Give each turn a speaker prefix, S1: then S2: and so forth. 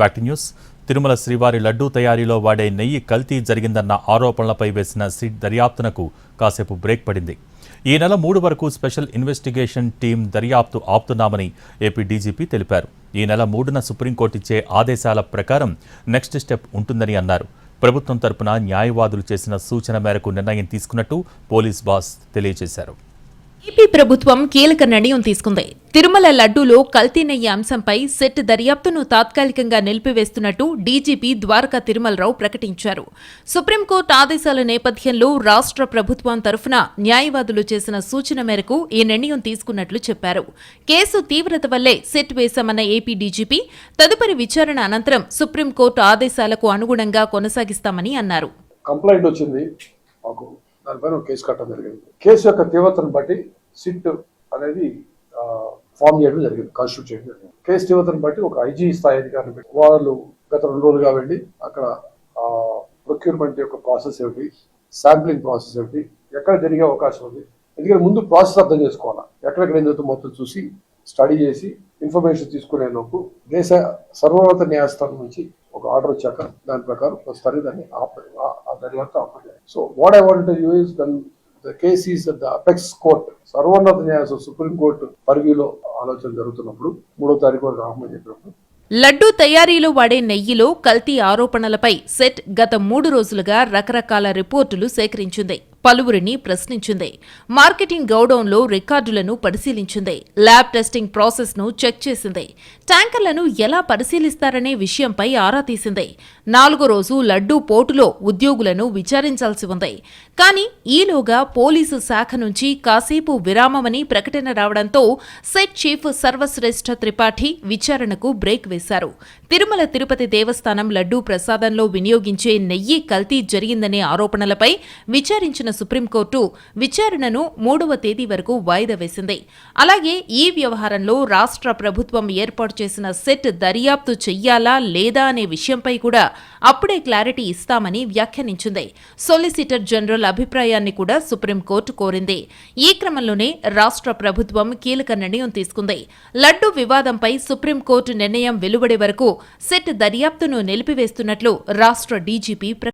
S1: Back to news. Tirumala శ్రీవారి లడ్డూ తయారీలో వాడే నెయ్యి కల్తీ జరిగిందన్న ఆరోపణలపై వేసిన సిట్ దర్యాప్తునకు కాసేపు బ్రేక్ పడింది. ఈ నెల మూడు వరకు స్పెషల్ ఇన్వెస్టిగేషన్ టీం దర్యాప్తు ఆపుతున్నామని ఏపీ డీజీపీ తెలిపారు. ఈ నెల మూడున సుప్రీంకోర్టు ఇచ్చే ఆదేశాల ప్రకారం నెక్స్ట్ స్టెప్ ఉంటుందని అన్నారు. ప్రభుత్వం తరపున న్యాయవాదులు చేసిన సూచన మేరకు నిర్ణయం తీసుకున్నట్టు పోలీస్ బాస్ తెలియజేశారు.
S2: ఏపీ ప్రభుత్వం కీలక నిర్ణయం తీసుకుంది. తిరుమల లడ్డూలో కల్తీనయ్యే అంశంపై సెట్ దర్యాప్తును తాత్కాలికంగా నిలిపివేస్తున్నట్టు డీజీపీ ద్వారకా తిరుమలరావు ప్రకటించారు. సుప్రీంకోర్టు ఆదేశాల నేపథ్యంలో రాష్ట్ర ప్రభుత్వం తరఫున న్యాయవాదులు చేసిన సూచన మేరకు ఈ నిర్ణయం తీసుకున్నట్లు చెప్పారు. కేసు తీవ్రత వల్లే సెట్ వేశామన్న ఏపీ డీజీపీ తదుపరి విచారణ అనంతరం సుప్రీంకోర్టు ఆదేశాలకు అనుగుణంగా కొనసాగిస్తామని అన్నారు.
S3: కంప్లైంట్ వచ్చింది దానిపైన కేసు కట్టడం జరిగింది. కేసు యొక్క తీవ్రతను బట్టి సిట్ అనేది ఫామ్ చేయడం జరిగింది కాన్స్టిట్యూట్ చేయడం జరిగింది. కేసు తీవ్రతను బట్టి ఒక ఐజీ స్థాయి అధికారిని పెట్టి వాళ్ళు గత రెండు రోజులుగా వెళ్ళి అక్కడ ప్రొక్యూర్మెంట్ యొక్క ప్రాసెస్ ఏమిటి శాంప్లింగ్ ప్రాసెస్ ఏమిటి ఎక్కడ జరిగే అవకాశం ఉంది. ఎందుకంటే ముందు ప్రాసెస్ అర్థం చేసుకోవాలా. ఎక్కడెక్కడ ఏం జరుగుతుందో మొత్తం చూసి స్టడీ చేసి ఇన్ఫర్మేషన్ తీసుకునే లోపు దేశ సర్వోన్నత న్యాయస్థానం నుంచి ఒక ఆర్డర్ వచ్చాక దాని ప్రకారం ప్రస్తుతానికి దాన్ని దర్యాప్తు ఆ- so what I want you is then the case the apex court సర్వోన్నత న్యాయస్థానం సుప్రీం కోర్టు పరిధిలో ఆలోచన జరుగుతున్నప్పుడు మూడో తారీఖు వరకు రామని చెప్పినప్పుడు
S2: లడ్డూ తయారీలో వాడే నెయ్యిలో కల్తీ ఆరోపణలపై సెట్ గత మూడు రోజులుగా రకరకాల రిపోర్టులు సేకరించింది. పలువురిని ప్రశ్నించింది. మార్కెటింగ్ గౌడౌన్లో రికార్డులను పరిశీలించింది. ల్యాబ్ టెస్టింగ్ ప్రాసెస్ను చెక్ చేసింది. ట్యాంకర్లను ఎలా పరిశీలిస్తారనే విషయంపై ఆరా తీసింది. నాలుగో రోజు లడ్డూ పోటులో ఉద్యోగులను విచారించాల్సి ఉంది. కానీ ఈలోగా పోలీసు శాఖ నుంచి కాసేపు విరామమని ప్రకటన రావడంతో సెట్ చీఫ్ సర్వశ్రేష్ఠ త్రిపాఠి విచారణకు బ్రేక్ వేశారు. తిరుమల తిరుపతి దేవస్థానం లడ్డూ ప్రసాదంలో వినియోగించే నెయ్యి కల్తీ జరిగిందనే ఆరోపణలపై విచారించిన సుప్రీంకోర్టు విచారణను మూడవ తేదీ వరకు వాయిదా వేసింది. అలాగే ఈ వ్యవహారంలో రాష్ట్ర ప్రభుత్వం ఏర్పాటు చేసిన సెట్ దర్యాప్తు చెయ్యాలా లేదా అనే విషయంపై కూడా అప్పుడే క్లారిటీ ఇస్తామని వ్యాఖ్యానించింది. సొలిసిటర్ జనరల్ అభిప్రాయాన్ని కూడా సుప్రీంకోర్టు కోరింది. ఈ క్రమంలోనే రాష్ట్ర ప్రభుత్వం కీలక నిర్ణయం తీసుకుంది. లడ్డు వివాదంపై సుప్రీంకోర్టు నిర్ణయం వెలువడే వరకు సెట్ దర్యాప్తును నిలిపివేస్తున్నట్లు రాష్ట్ర డీజీపీ